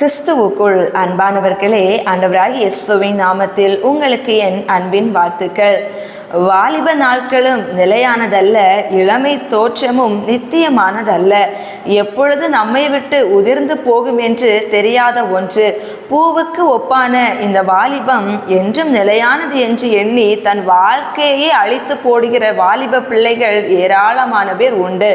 கிறிஸ்துவுக்குள் அன்பானவர்களே ஆண்டவராக இயேசுவின் நாமத்தில் உங்களுக்கு என் அன்பின் வாழ்த்துக்கள். வாலிப நாட்களும் நிலையானதல்ல இளமை தோற்றமும் நித்தியமானதல்ல. எப்பொழுது நம்மை விட்டு உதிர்ந்து போகும் என்று தெரியாத ஒன்று பூவுக்கு ஒப்பான இந்த வாலிபம் என்றும் நிலையானது என்று எண்ணி தன் வாழ்க்கையே அழித்து போடுகிற வாலிப பிள்ளைகள் ஏராளமான பேர் உண்டு.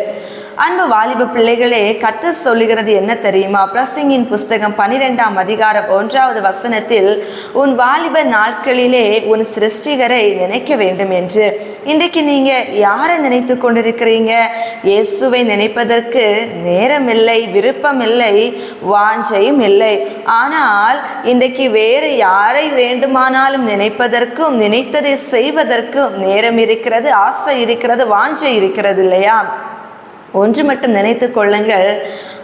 அன்பு வாலிப பிள்ளைகளே கற்று சொல்லுகிறது என்ன தெரியுமா? பிரசிங்கின் புஸ்தகம் பனிரெண்டாம் அதிகாரம் ஒன்றாவது வசனத்தில் உன் வாலிப நாட்களிலே உன் சிருஷ்டிகரை நினைக்க வேண்டும் என்று. இன்றைக்கு நீங்க யாரை நினைத்து கொண்டிருக்கிறீங்க? இயேசுவை நினைப்பதற்கு நேரமில்லை விருப்பமில்லை வாஞ்சையும் இல்லை. ஆனால் இன்றைக்கு வேறு யாரை வேண்டுமானாலும் நினைப்பதற்கும் நினைத்ததை செய்வதற்கும் நேரம் இருக்கிறது ஆசை இருக்கிறது வாஞ்சை இருக்கிறது இல்லையா? ஒன்று மட்டும் நினைத்து கொள்ளுங்கள்.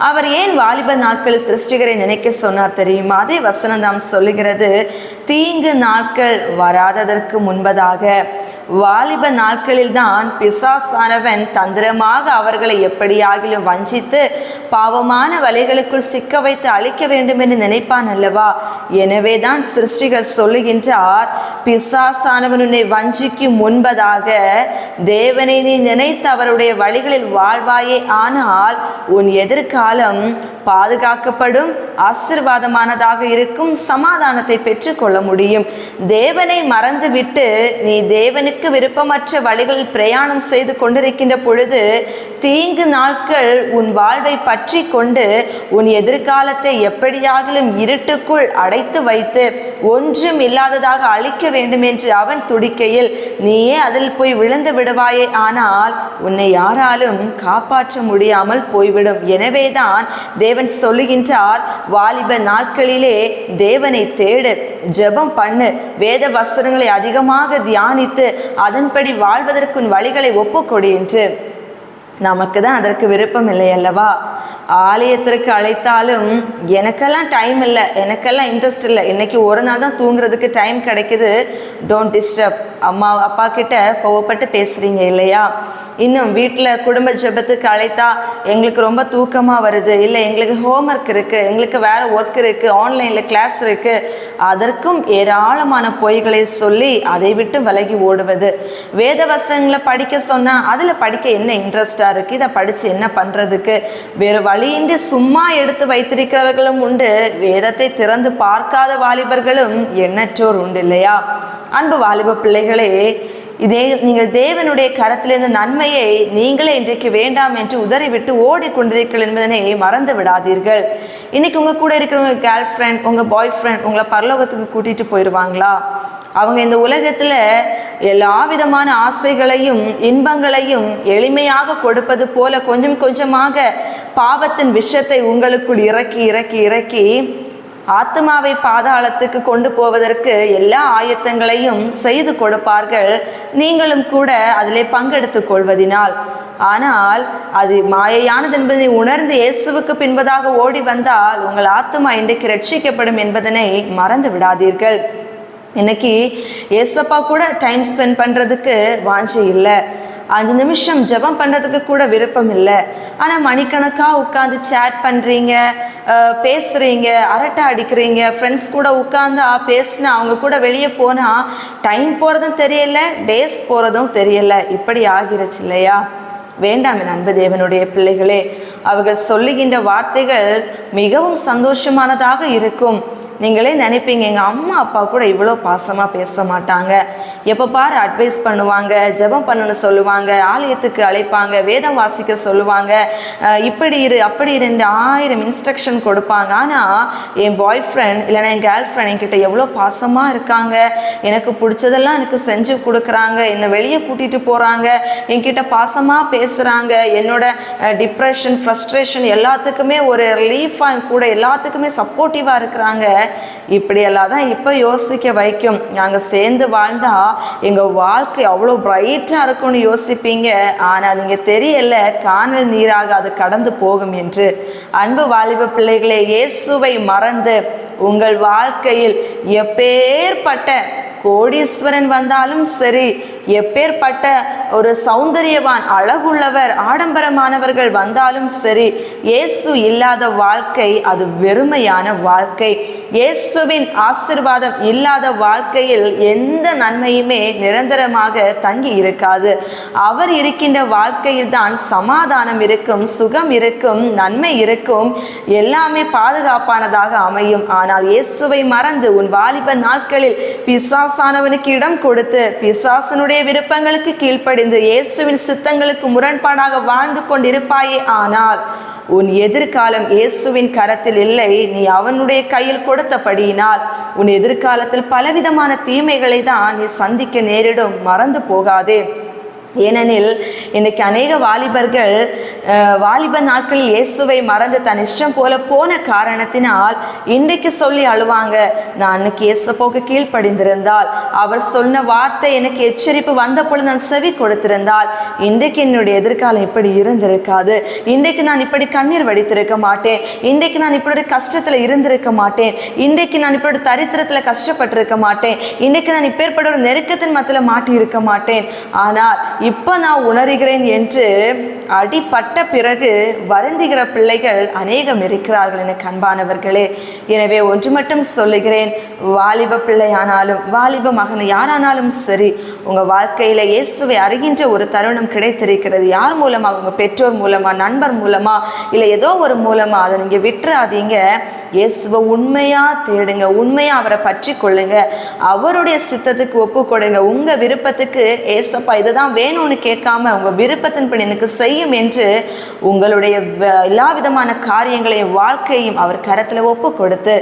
அவர் ஏன் வாலிப நாட்களில் சிருஷ்டிகரை நினைக்க சொன்னார் தெரியுமா? அதே வசனம் தாம் சொல்லுகிறது. தீங்கு நாட்கள் வராததற்கு முன்பதாக வாலிப நாட்களில் தான் பிசாசானவன் தந்திரமாக அவர்களை எப்படியாகிலும் வஞ்சித்து பாவமான வலைகளுக்குள் சிக்க வைத்து அழிக்க வேண்டும் என்று நினைப்பான் அல்லவா? எனவே தான் சிருஷ்டிகர் சொல்லுகின்றார் பிசாசானவன் உன்னை வஞ்சிக்கும் முன்பதாக தேவனை நீ நினைத்து அவருடைய வழிகளில் வாழ்வாயே. ஆனால் உன் எதிர்காலம் பாதுகாக்கப்படும் ஆசிர்வாதமானதாக இருக்கும் சமாதானத்தை பெற்றுக்கொள்ள முடியும். தேவனை மறந்துவிட்டு நீ தேவனுக்கு விருப்பமற்ற வழிகளில் பிரயாணம் செய்து கொண்டிருக்கின்ற பொழுது தீங்கு நாட்கள் உன் வாழ்வை பற்றி கொண்டு உன் எதிர்காலத்தை எப்படியாகிலும் இருட்டுக்குள் அடைத்து வைத்து ஒன்றும் இல்லாததாக அழிக்க வேண்டும் என்று அவன் துடிக்கையில் நீயே அதில் போய் விழுந்து விடுவாயே ஆனால் உன்னை யாராலும் காப்பாற்ற முடியாமல் போய்விடும். எனவேதான் தேவன் சொல்லுகின்றார் வாலிப நாட்களிலே தேவனை தேடு ஜெபம் பண்ணு வேத வசனங்களை அதிகமாக தியானித்து அதன்படி வாழ்வதற்கு வழிகளை ஒப்புக்கொடு என்று. நமக்கு தான் அதற்கு விருப்பம் இல்லை அல்லவா? ஆலயத்திற்கு அழைத்தாலும் எனக்கெல்லாம் டைம் இல்லை எனக்கெல்லாம் இன்ட்ரெஸ்ட் இல்லை. இன்னைக்கு ஒரு நாள் தான் தூங்குறதுக்கு டைம் கிடைக்குது. டோன்ட் டிஸ்டர்ப் அம்மா அப்பா கிட்ட கோவப்பட்டு பேசுறீங்க இல்லையா? இன்னும் வீட்டில் குடும்ப ஜெபத்துக்கு அழைத்தா எங்களுக்கு ரொம்ப தூக்கமாக வருது. இல்லை எங்களுக்கு ஹோம்ஒர்க் இருக்குது எங்களுக்கு வேறு ஒர்க் இருக்குது ஆன்லைனில் கிளாஸ் இருக்குது அதற்கும் ஏராளமான பொய்களை சொல்லி அதை விட்டு விலகி ஓடுவது. வேத வசங்களை படிக்க சொன்னால் அதில் படிக்க என்ன இன்ட்ரெஸ்டாக இருக்குது இதை படித்து என்ன பண்ணுறதுக்கு வேறு வழியின்றி சும்மா எடுத்து வைத்திருக்கிறவர்களும் உண்டு. வேதத்தை திறந்து பார்க்காத வாலிபர்களும் எண்ணற்றோர் உண்டு இல்லையா? அன்பு வாலிப பிள்ளைகளே இதே நீங்கள் தேவனுடைய கரத்திலிருந்து நன்மையை நீங்களே இன்றைக்கு வேண்டாம் என்று உதறிவிட்டு ஓடிக்கொண்டிருக்கிறீர்கள் என்பதனை மறந்து விடாதீர்கள். இன்னைக்கு உங்க கூட இருக்கிறவங்க கேர்ள் ஃப்ரெண்ட் உங்க பாய் ஃப்ரெண்ட் உங்களை பரலோகத்துக்கு கூட்டிட்டு போயிடுவாங்களா அவங்க இந்த உலகத்துல எல்லா விதமான ஆசைகளையும் இன்பங்களையும் எளிமையாக கொடுப்பது போல கொஞ்சம் கொஞ்சமாக பாவத்தின் விஷத்தை உங்களுக்குள் இறக்கி இறக்கி இறக்கி ஆத்மாவை பாதாளத்துக்கு கொண்டு போவதற்கு எல்லா ஆயத்தங்களையும் செய்து கொடுப்பார்கள். நீங்களும் கூட அதிலே பங்கெடுத்துக் கொள்வதினால். ஆனால் அது மாயையானது என்பதை உணர்ந்து இயேசுவுக்கு பின்பதாக ஓடி வந்தால் உங்கள் ஆத்மா இன்றைக்கு ரட்சிக்கப்படும் என்பதனை மறந்து விடாதீர்கள். இன்னைக்கு ஏசப்பா கூட டைம் ஸ்பெண்ட் பண்ணுறதுக்கு வாஞ்சி இல்லை. அஞ்சு நிமிஷம் ஜெபம் பண்ணுறதுக்கு கூட விருப்பம் இல்லை. ஆனால் மணிக்கணக்காக உட்காந்து சேட் பண்ணுறீங்க பேசுகிறீங்க அரட்டை அடிக்கிறீங்க ஃப்ரெண்ட்ஸ் கூட உட்காந்து பேசினா அவங்க கூட வெளியே போனால் டைம் போகிறதும் தெரியல டேஸ் போகிறதும் தெரியல. இப்படி ஆகிருச்சு இல்லையா? வேண்டாம் என் அன்பு தேவனுடைய பிள்ளைகளே. அவர்கள் சொல்லுகின்ற வார்த்தைகள் மிகவும் சந்தோஷமானதாக இருக்கும். நீங்களே நினைப்பீங்க எங்கள் அம்மா அப்பா கூட இவ்வளோ பாசமாக பேச மாட்டாங்க. எப்போ பாரு அட்வைஸ் பண்ணுவாங்க ஜெபம் பண்ணணும்னு சொல்லுவாங்க ஆலயத்துக்கு அழைப்பாங்க வேதம் வாசிக்க சொல்லுவாங்க. இப்படி இரு அப்படி இருந்து ஆயிரம் இன்ஸ்ட்ரக்ஷன் கொடுப்பாங்க. ஆனால் என் பாய் ஃப்ரெண்ட் இல்லைன்னா என் கேர்ள் ஃப்ரெண்ட் என்கிட்ட எவ்வளோ பாசமாக இருக்காங்க. எனக்கு பிடிச்சதெல்லாம் எனக்கு செஞ்சு கொடுக்குறாங்க. என்னை வெளியே கூட்டிகிட்டு போகிறாங்க என்கிட்ட பாசமாக பேசுகிறாங்க என்னோட டிப்ரெஷன் ஃப்ரஸ்ட்ரேஷன் எல்லாத்துக்குமே ஒரு ரிலீஃபாக கூட எல்லாத்துக்குமே சப்போர்ட்டிவாக இருக்கிறாங்க. இப்படியெல்லாம் தான் இப்போ யோசிக்க வைக்கும். நாங்கள் சேர்ந்து வாழ்ந்தா எங்கள் வாழ்க்கை அவ்வளோ பிரைட்டாக இருக்கும்னு யோசிப்பீங்க. ஆனால் நீங்கள் தெரியல. காணல் நீராக அது கடந்து போகும் என்று. அன்பு வாலிப பிள்ளைகளே இயேசுவை மறந்து உங்கள் வாழ்க்கையில் எப்பேற்பட்ட கோடீஸ்வரன் வந்தாலும் சரி எப்பேற்பட்ட ஒரு சௌந்தரியவான் அழகுள்ளவர் ஆடம்பரமானவர்கள் வந்தாலும் சரி இயேசு இல்லாத வாழ்க்கை அது வெறுமையான வாழ்க்கை. இயேசுவின் ஆசிர்வாதம் இல்லாத வாழ்க்கையில் எந்த நன்மையுமே நிரந்தரமாக தங்கி இருக்காது. அவர் இருக்கின்ற வாழ்க்கையில் தான் சமாதானம் இருக்கும் சுகம் இருக்கும் நன்மை இருக்கும் எல்லாமே பாதுகாப்பானதாக அமையும். ஆனால் இயேசுவை மறந்து உன் வாலிப நாட்களில் பிசாசானவனுக்கு இடம் கொடுத்து பிசாசனுடைய விருப்பங்களுக்கு கீழ்ப்படிந்து இயேசுவின் சித்தங்களுக்கு முரண்பாடாக வாழ்ந்து கொண்டிருப்பாயே ஆனால் உன் எதிர்காலம் இயேசுவின் கரத்தில் இல்லை. நீ அவனுடைய கையில் கொடுத்தபடியினால் உன் எதிர்காலத்தில் பலவிதமான தீமைகளை தான் நீ சந்திக்க நேரிடும். மறந்து போகாதே. ஏனெனில் இன்னைக்கு அநேக வாலிபர்கள் வாலிப நாட்களில் இயேசுவை மறந்து தன் இஷ்டம் போல போன காரணத்தினால் இன்றைக்கு சொல்லி அழுவாங்க. நான் அன்னைக்கு இயேசுப்போக்கு கீழ்ப்படிந்திருந்தால் அவர் சொன்ன வார்த்தை எனக்கு எச்சரிப்பு வந்த பொழுது நான் செவி கொடுத்திருந்தால் இன்றைக்கு என்னுடைய எதிர்காலம் இப்படி இருந்திருக்காது. இன்றைக்கு நான் இப்படி கண்ணீர் வடித்திருக்க மாட்டேன். இன்றைக்கு நான் இப்படி கஷ்டத்தில் இருந்திருக்க மாட்டேன். இன்றைக்கு நான் இப்படி தரித்திரத்தில் கஷ்டப்பட்டிருக்க மாட்டேன். இன்றைக்கு நான் இப்பேற்பட ஒரு நெருக்கத்தின் மத்தியில் மாட்டி இருக்க மாட்டேன். ஆனால் இப்போ நான் உணர்கிறேன் என்று அடிப்பட்ட பிறகு வருந்துகிற பிள்ளைகள் அநேகம் இருக்கிறார்கள் எனக்கு அன்பானவர்களே எனவே ஒன்று மட்டும் சொல்லுகிறேன் வாலிப பிள்ளையானாலும் வாலிப மகன் யாரானாலும் சரி உங்கள் வாழ்க்கையில் இயேசுவை அறிகின்ற ஒரு தருணம் கிடைத்திருக்கிறது. யார் மூலமாக உங்கள் பெற்றோர் மூலமாக நண்பர் மூலமாக இல்லை ஏதோ ஒரு மூலமாக அதை நீங்கள் விட்டுறாதீங்க. இயேசுவை உண்மையாக தேடுங்க உண்மையாக அவரை பற்றி கொள்ளுங்க. அவருடைய சித்தத்துக்கு ஒப்பு கொடுங்க. உங்கள் விருப்பத்துக்கு ஏசப்பா இதுதான் வேணும்னு கேட்காம உங்கள் விருப்பத்தின்படி எனக்கு செய்யும் என்று உங்களுடைய எல்லா விதமான காரியங்களையும் வாழ்க்கையும் அவர் கரத்தில் ஒப்பு கொடுத்து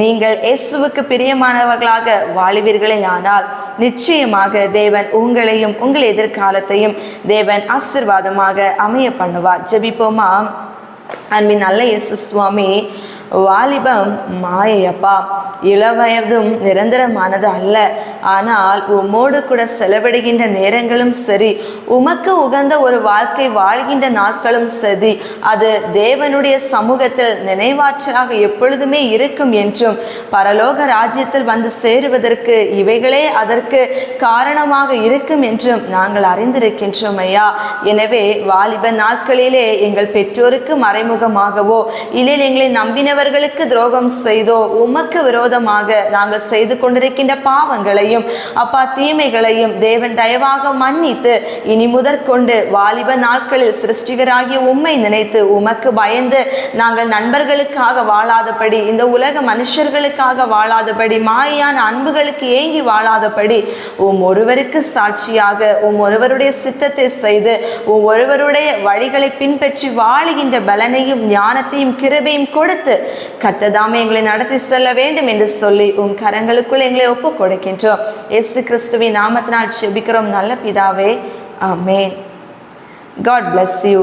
நீங்கள் இயேசுவுக்கு பிரியமானவர்களாக வாழ்வீர்களே ஆனால் நிச்சயமாக தேவன் உங்களையும் உங்கள் எதிர்காலத்தையும் தேவன் ஆசிர்வாதமாக அமைய பண்ணுவார். ஜெபிப்போமா? அன்பின் நல்ல இயேசு சுவாமி. வாலிபம் மாயையப்பா. இளவயதும் நிரந்தரமானது அல்ல. ஆனால் உம்மோடு கூட செலவிடுகின்ற நேரங்களும் சரி உமக்கு உகந்த ஒரு வாழ்க்கை வாழ்கின்ற நாட்களும் சரி அது தேவனுடைய சமூகத்தில் நினைவாற்றலாக எப்பொழுதுமே இருக்கும் என்றும் பரலோக ராஜ்யத்தில் வந்து சேருவதற்கு இவைகளே அதற்கு காரணமாக இருக்கும் என்றும் நாங்கள் அறிந்திருக்கின்றோம் ஐயா. எனவே வாலிப நாட்களிலே எங்கள் பெற்றோருக்கு மறைமுகமாகவோ இல்லை எங்களை மற்றவர்களுக்கு துரோகம் செய்தோ உமக்கு விரோதமாக நாங்கள் செய்து கொண்டிருக்கின்ற பாவங்களையும் அப்பா தீமைகளையும் தேவன் தயவாக மன்னித்து இனி முதற்கொண்டு வாலிப நாட்களில் சிருஷ்டிகராகிய உம்மை நினைத்து உமக்கு பயந்து நாங்கள் நண்பர்களுக்காக வாழாதபடி இந்த உலக மனுஷர்களுக்காக வாழாதபடி மாயான அன்புகளுக்கு ஏங்கி வாழாதபடி உம் ஒருவருக்கு சாட்சியாக உம் ஒருவருடைய சித்தத்தை செய்து உம் ஒருவருடைய வழிகளை பின்பற்றி வாழுகின்ற பலனையும் ஞானத்தையும் கிருபையும் கொடுத்து கர்த்ததாமே எங்களை நடத்தி செல்ல வேண்டும் என்று சொல்லி உன் கரங்களுக்குள் எங்களை ஒப்பு கொடுக்கின்றோம் இயேசு கிறிஸ்துவின் நாமத்தினால் செபிக்கிறோம் நல்ல பிதாவே ஆமேன். God bless you